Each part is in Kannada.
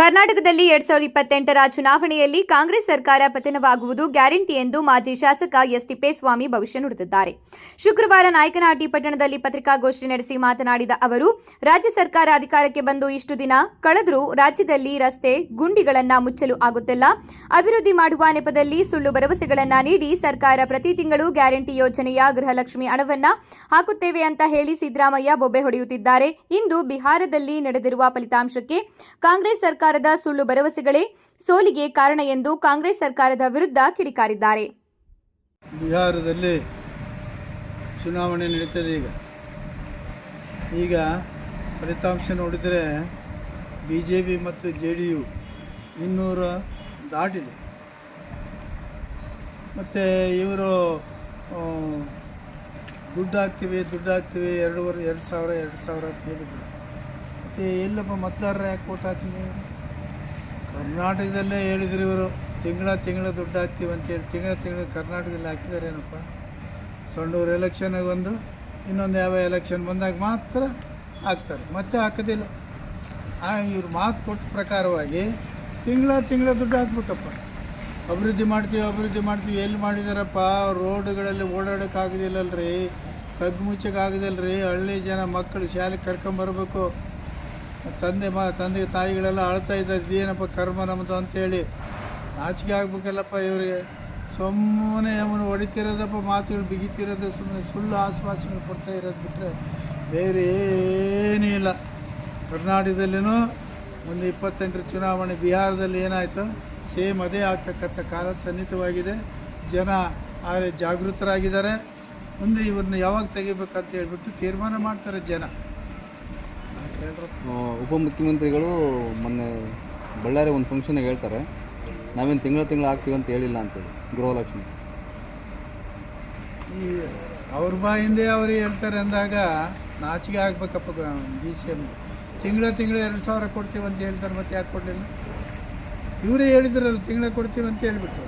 ಕರ್ನಾಟಕದಲ್ಲಿ ಎರಡ್ ಸಾವಿರದ ಇಪ್ಪತ್ತೆಂಟರ ಚುನಾವಣೆಯಲ್ಲಿ ಕಾಂಗ್ರೆಸ್ ಸರ್ಕಾರ ಪತನವಾಗುವುದು ಗ್ಯಾರಂಟಿ ಎಂದು ಮಾಜಿ ಶಾಸಕ ಎಸ್ ತಿಪ್ಪೇಸ್ವಾಮಿ ಭವಿಷ್ಯ ನುಡಿದಿದ್ದಾರೆ. ಶುಕ್ರವಾರ ನಾಯಕನಹಟ್ಟಿ ಪಟ್ಟಣದಲ್ಲಿ ಪತ್ರಿಕಾಗೋಷ್ಠಿ ನಡೆಸಿ ಮಾತನಾಡಿದ ಅವರು, ರಾಜ್ಯ ಸರ್ಕಾರ ಅಧಿಕಾರಕ್ಕೆ ಬಂದು ಇಷ್ಟು ದಿನ ಕಳೆದರೂ ರಾಜ್ಯದಲ್ಲಿ ರಸ್ತೆ, ಗುಂಡಿಗಳನ್ನ ಮುಚ್ಚಲು ಆಗುತ್ತಿಲ್ಲ. ಅಭಿವೃದ್ಧಿ ಮಾಡುವ ನೆಪದಲ್ಲಿ ಸುಳ್ಳು ಭರವಸೆಗಳನ್ನ ನೀಡಿ ಸರ್ಕಾರ ಪ್ರತಿ ತಿಂಗಳು ಗ್ಯಾರಂಟಿ ಯೋಜನೆಯ ಗೃಹಲಕ್ಷ್ಮಿ ಹಣವನ್ನ ಹಾಕುತ್ತೇವೆ ಅಂತ ಹೇಳಿ ಸಿದ್ದರಾಮಯ್ಯ ಬೊಬ್ಬೆ ಹೊಡೆಯುತ್ತಿದ್ದಾರೆ. ಇಂದು ಬಿಹಾರದಲ್ಲಿ ನಡೆದಿರುವ ಫಲಿತಾಂಶಕ್ಕೆ ಕಾಂಗ್ರೆಸ್ ಸರ್ಕಾರದ ಸುಳ್ಳು ಭರವಸೆಗಳೇ ಸೋಲಿಗೆ ಕಾರಣ ಎಂದು ಕಾಂಗ್ರೆಸ್ ಸರ್ಕಾರದ ವಿರುದ್ಧ ಕಿಡಿಕಾರಿದ್ದಾರೆ. ಬಿಹಾರದಲ್ಲಿ ಚುನಾವಣೆ ನಡೀತದೆ ಈಗ. ಈಗ ಫಲಿತಾಂಶ ನೋಡಿದರೆ ಬಿ ಜೆ ಪಿ ಮತ್ತು ಜೆ ಡಿ ಯು ಇನ್ನೂರ ದಾಟಿದೆ. ಮತ್ತು ಇವರು ದುಡ್ಡು ಹಾಕ್ತೀವಿ ದುಡ್ಡು ಹಾಕ್ತೀವಿ ಎರಡೂವರೆ ಎರಡು ಸಾವಿರ ಎರಡು ಸಾವಿರ ಅಂತ ಹೇಳಿದರು. ಮತ್ತು ಎಲ್ಲಪ್ಪ ಮತದಾರರ ಯಾಕೆ ಓಟ್ ಇವರು? ಕರ್ನಾಟಕದಲ್ಲೇ ಹೇಳಿದ್ರು ಇವರು, ತಿಂಗಳ ತಿಂಗಳ ದುಡ್ಡು ಹಾಕ್ತೀವಿ ಅಂತೇಳಿ ತಿಂಗಳ ತಿಂಗಳ ಕರ್ನಾಟಕದಲ್ಲಿ ಹಾಕಿದಾರೇನಪ್ಪ ಸೊಣ್ಣೂರು ಎಲೆಕ್ಷನಿಗೆ ಒಂದು ಇನ್ನೊಂದು ಯಾವ ಎಲೆಕ್ಷನ್ ಬಂದಾಗ ಮಾತ್ರ ಹಾಕ್ತಾರೆ. ಮತ್ತೆ ಹಾಕೋದಿಲ್ಲ. ಇವ್ರು ಮಾತು ಕೊಟ್ಟ ಪ್ರಕಾರವಾಗಿ ತಿಂಗಳ ತಿಂಗಳ ದುಡ್ಡು ಹಾಕ್ಬೇಕಪ್ಪ. ಅಭಿವೃದ್ಧಿ ಮಾಡ್ತೀವಿ ಅಭಿವೃದ್ಧಿ ಮಾಡ್ತೀವಿ. ಎಲ್ಲಿ ಮಾಡಿದಾರಪ್ಪ? ರೋಡ್ಗಳಲ್ಲಿ ಓಡಾಡೋಕ್ಕಾಗೋದಿಲ್ಲಲ್ರಿ. ಕಗ್ಗು ಮುಚ್ಚಕ್ಕಾಗೋದಿಲ್ಲರಿ. ಹಳ್ಳಿ ಜನ ಮಕ್ಕಳು ಶಾಲೆಗೆ ಕರ್ಕೊಂಬರ್ಬೇಕು. ತಂದೆ ಮ, ತಂದೆ ತಾಯಿಗಳೆಲ್ಲ ಅಳ್ತಾ ಇದ್ದಾರೆ ಏನಪ್ಪ ಕರ್ಮ ನಮ್ಮದು ಅಂತೇಳಿ. ನಾಚಿಕೆ ಆಗ್ಬೇಕಲ್ಲಪ್ಪ ಇವರಿಗೆ. ಸುಮ್ಮನೆ ಅವನು ಹೊಡಿತಿರೋದಪ್ಪ ಮಾತುಗಳು ಬಿಗಿತಿರೋದು, ಸುಮ್ಮನೆ ಸುಳ್ಳು ಆಶ್ವಾಸನೆ ಕೊಡ್ತಾ ಇರೋದು ಬಿಟ್ಟರೆ ಬೇರೆ ಏನೂ ಇಲ್ಲ. ಕರ್ನಾಟಕದಲ್ಲೂ ಒಂದು ಇಪ್ಪತ್ತೆಂಟರ ಚುನಾವಣೆ ಬಿಹಾರದಲ್ಲಿ ಏನಾಯಿತು, ಸೇಮ್ ಅದೇ ಆಗ್ತಕ್ಕಂಥ ಕಾಲ ಸನ್ನಿಹಿತವಾಗಿದೆ. ಜನ ಆದರೆ ಜಾಗೃತರಾಗಿದ್ದಾರೆ. ಮುಂದೆ ಇವ್ರನ್ನ ಯಾವಾಗ ತೆಗಿಬೇಕಂತ ಹೇಳ್ಬಿಟ್ಟು ತೀರ್ಮಾನ ಮಾಡ್ತಾರೆ ಜನ. ಉಪಮುಖ್ಯಮಂತ್ರಿಗಳು ಮೊನ್ನೆ ಬಳ್ಳಾರಿ ಒಂದು ಫಂಕ್ಷನ್ಗೆ ಹೇಳ್ತಾರೆ, ನಾವೇನು ತಿಂಗಳ ತಿಂಗಳು ಹಾಕ್ತೀವಿ ಅಂತ ಹೇಳಿಲ್ಲ ಅಂತೇಳಿ, ಗೃಹಲಕ್ಷ್ಮಿ. ಈ ಅವ್ರ ಬಾಯಿಂದ ಅವ್ರು ಹೇಳ್ತಾರೆ ಅಂದಾಗ ನಾಚಿಗೆ ಆಗ್ಬೇಕಪ್ಪ ಡಿ ಸಿ ಎಂ ತಿಂಗಳ ತಿಂಗಳು ಎರಡು ಸಾವಿರ ಕೊಡ್ತೀವಿ ಅಂತ ಹೇಳ್ತಾರೆ, ಮತ್ತೆ ಯಾಕೆ ಕೊಡಲಿಲ್ಲ? ಇವರೇ ಹೇಳಿದ್ರಲ್ಲ, ತಿಂಗಳ ಕೊಡ್ತೀವಿ ಅಂತ ಹೇಳ್ಬಿಟ್ಟು.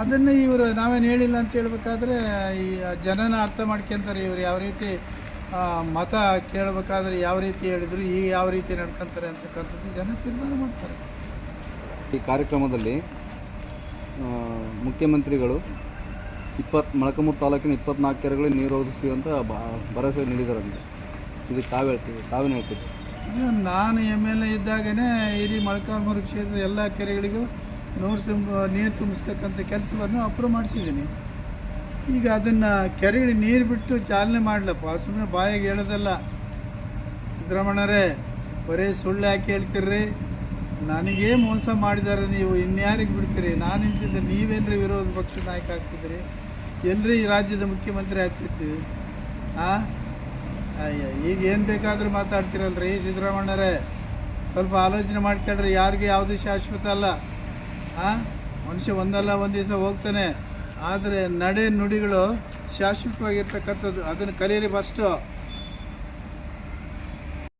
ಅದನ್ನು ಇವರು ನಾವೇನು ಹೇಳಿಲ್ಲ ಅಂತ ಹೇಳ್ಬೇಕಾದ್ರೆ, ಈ ಜನನ ಅರ್ಥ ಮಾಡ್ಕೊಂತಾರೆ ಇವರು, ಯಾವ ರೀತಿ ಮತ ಕೇಳಬೇಕಾದ್ರೆ ಯಾವ ರೀತಿ ಹೇಳಿದ್ರು ಈ ಯಾವ ರೀತಿ ನಡ್ಕೊಂತಾರೆ ಅಂತಕ್ಕಂಥದ್ದು ಜನ ತೀರ್ಮಾನ ಮಾಡ್ತಾರೆ. ಈ ಕಾರ್ಯಕ್ರಮದಲ್ಲಿ ಮುಖ್ಯಮಂತ್ರಿಗಳು ಇಪ್ಪತ್ತು ಮೊಳಕಾಮೂರು ತಾಲೂಕಿನ ಇಪ್ಪತ್ನಾಲ್ಕು ಕೆರೆಗಳಿಗೆ ನೀರು ಅಂತ ಭರವಸೆ ನೀಡಿದಾರಂತೆ ಇದು ತಾವು ಹೇಳ್ತೀವಿ ತಾವೇ ಹೇಳ್ತೀವಿ ನಾನು ಎಂ ಎಲ್ ಎ ಇದ್ದಾಗನೇ ಇಡೀ ಮೊಳಕಾಲ್ಮೂರು ಕ್ಷೇತ್ರದ ಎಲ್ಲ ಕೆರೆಗಳಿಗೂ ನೀರು ತುಂಬ ನೀರು ತುಂಬಿಸ್ತಕ್ಕಂಥ ಕೆಲಸವನ್ನು ಅಪ್ರೂವ್ ಮಾಡಿಸಿದ್ದೀನಿ. ಈಗ ಅದನ್ನು ಕೆರೆಗಳಿಗೆ ನೀರು ಬಿಟ್ಟು ಚಾಲನೆ ಮಾಡಲಪ್ಪ. ಸುಮ್ಮನೆ ಬಾಯಿಗೆ ಹೇಳೋದಲ್ಲ. ಸಿದ್ದರಾಮಣ್ಣರೇ ಬರೀ ಸುಳ್ಳು ಯಾಕೆ ಹೇಳ್ತೀರ್ರಿ? ನನಗೇ ಮೋಸ ಮಾಡಿದ್ದಾರೆ ನೀವು, ಇನ್ಯಾರಿಗೆ ಬಿಡ್ತೀರಿ? ನಾನು ನಿಂತಿದ್ದೆ, ನೀವೇನ್ರಿ ವಿರೋಧ ಪಕ್ಷದ ನಾಯಕ ಆಗ್ತಿದ್ರಿ? ಎಲ್ರಿ ಈ ರಾಜ್ಯದ ಮುಖ್ಯಮಂತ್ರಿ ಆಗ್ತಿರ್ತೀವಿ ಹಾಂ ಅಯ್ಯ, ಈಗ ಏನು ಬೇಕಾದರೂ ಮಾತಾಡ್ತಿರಲ್ರಿ ಸಿದ್ದರಾಮಣ್ಣರೇ ಸ್ವಲ್ಪ ಆಲೋಚನೆ ಮಾಡ್ಕೊಳ್ರಿ, ಯಾರಿಗೆ ಯಾವುದೇ ಶಾಶ್ವತ ಅಲ್ಲ. ಹಾಂ ಮನುಷ್ಯ ಒಂದಲ್ಲ, ಒಂದು ದಿವಸ ಹೋಗ್ತಾನೆ. ಆದರೆ ನಡೆ ನುಡಿಗಳು ಶಾಶ್ವತವಾಗಿರ್ತಕ್ಕಂಥದ್ದು. ಅದನ್ನು ಕಲಿಯಲಿ ಫಸ್ಟು